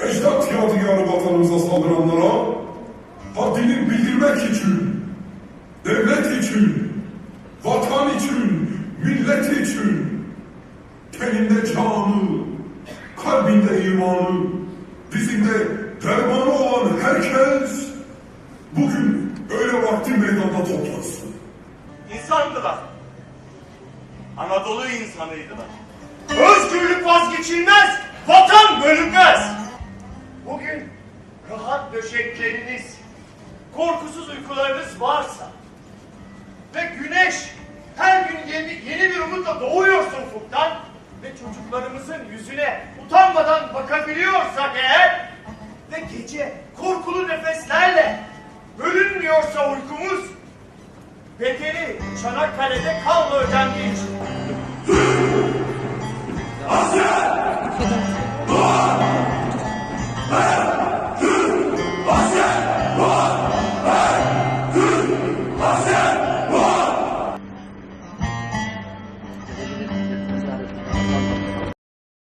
ecdat yadigarı vatanımıza saldıranlara haddini bildirmek için, devlet için, vatan için, millet için, teninde canı, kalbinde imanı, dizinde dermanı olan herkes bugün öyle vakti meydanda toplansın. İnsandılar. Anadolu insanıydılar. Özgürlük vazgeçilmez, vatan bölünmez. Döşekleriniz, korkusuz uykularınız varsa ve güneş her gün yeni, yeni bir umutla doğuyorsa ufuktan ve çocuklarımızın yüzüne utanmadan bakabiliyorsak eğer ve gece korkulu nefeslerle bölünmüyorsa uykumuz bedeli Çanakkale'de kanla ödendiği için.